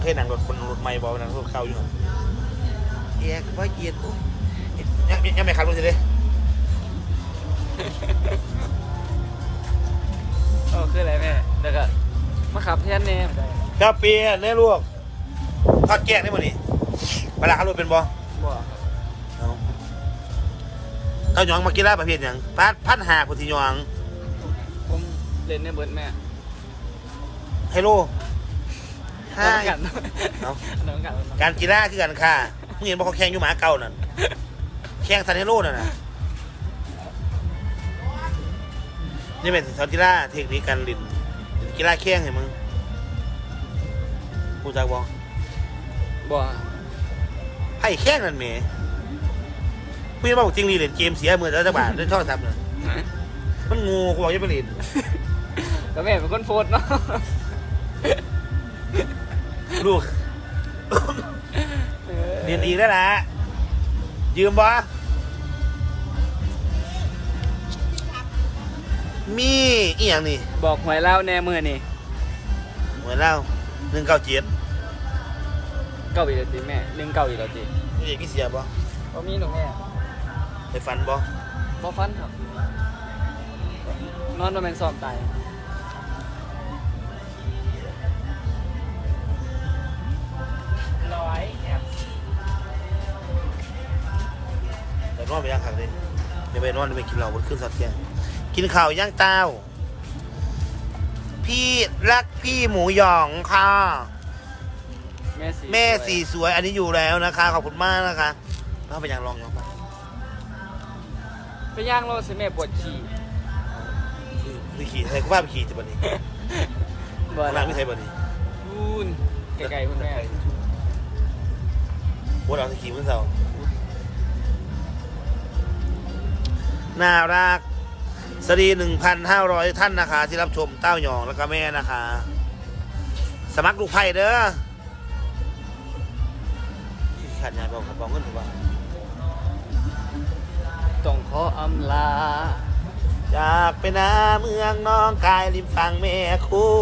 เคยนั่งรถคนรถไม่บอนั่งรถเข้าอยู่แยกว่าเย็นโอ้ยยังยังยังไม่ขับรถสิเลยโอ้คืออะไรแม่แล้วก็มาขับแทนแน่ได้ครับเปียเนี่ยลูกทอดแกงได้บ่นี่เวลาขับรถเป็นบอบ่เอาเต้าหยองมากีฬาประเภทหยังพัดพันหาพุทธิหยองผมเล่นในเบิร์ดแม่ไฮโล น้ห้าองกันเอาน้องกันการกีฬาคือกันค่ะมึงเห็นบอกเขาแข่งอยู่หมาเก่านั่นแข่งซันไฮโลนั่นน่ะนี่เป็นสอนกีฬาเทคนิคการเลินกีฬาแข่งให้มึงกูจักบอกบ่ไพ่แข่งนั่นแหมมึงยังบอกจริงรีเล่นเกมเสียมือแล้วจะบาทเล่นโทรศัพท์น่ะมันงูกูบอกอยังไปเล่น ก็แม่เป็นคนโพสต์เนาะ ลูกเรียนอีกแล้วนะยืมบ่มีอีหยังนี่บอกหวยเล่าแน่มือนี่เหมือนเล่าหนึ่งเก้าเจ็ดเก้าอีกแล้วติแม่หนึ่งเก้าอีกแล้วตินี่เอกพี่เสียบ่บ่มีหนูแม่ไปฟันบ่บ่ฟันครับนอนบ่แม่นซ้อมตาย นอนไปย่างขังเลยเดี๋ยวไปนอนเดี๋ยวไปกินเหล้าบนขึ้นสอดแกงกินข้าวย่างเต้า พี่รักพี่หมูหยองค่ะ แม่สีแม่สีสวยอันนี้อยู่แล้วนะคะ ขอบคุณมากนะคะเราไปย่างลองยองปะไปย่างโลสิแม่ปวดฉี่ไปขี่ใส่กูว่าไปขี่จะบันนี้บ่ข้างหล่ะล่างไม่ใช่บันนี้พูนไกลๆคุณแม่โอ้เราจ น่ารักสวัสดีหนึ่งพันห้าร้อยท่านนะคะ ที่รับชมเต้าหยองแล้วก็แม่นะคะ สมัครลูกไผ่เด้อขาดงานบอกบอกเงินถูกป่ะต้องขออำลาอยากไปนาเมืองน้องกายริมฝั่งแม่คู่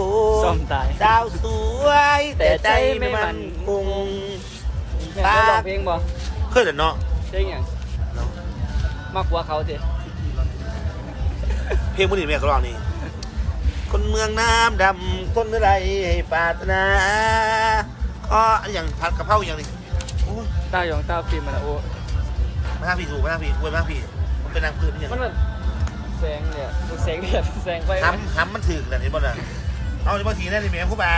ซ่อมตายดาวสวย แต่ใจไม่มันคงแม่ได้ร้องเพลงบ่เคยแต่เนาะเพลงหยังมากกว่าเขาสิเพ ลงมันนี่แม่ก็ร้องนี่คนเมืองน้ำดำต้นอะไรให้ปรารถนาขออย่างผัดกะเพราอย่างนี้โอ้ยต้าหยองต้าฟิล์มมันนะโอ้มาทางพี่ถูกมาทางพี่อวยมาทางพี่มันเป็นนางพื้นอย่างมันแบบแสงเนี่ยแสงเดือดแสงไฟ ห้ำห้ำมันถึกแต่นี่บ่น่ะเอาในบางทีนั่นนี่แม่ผู้บ่า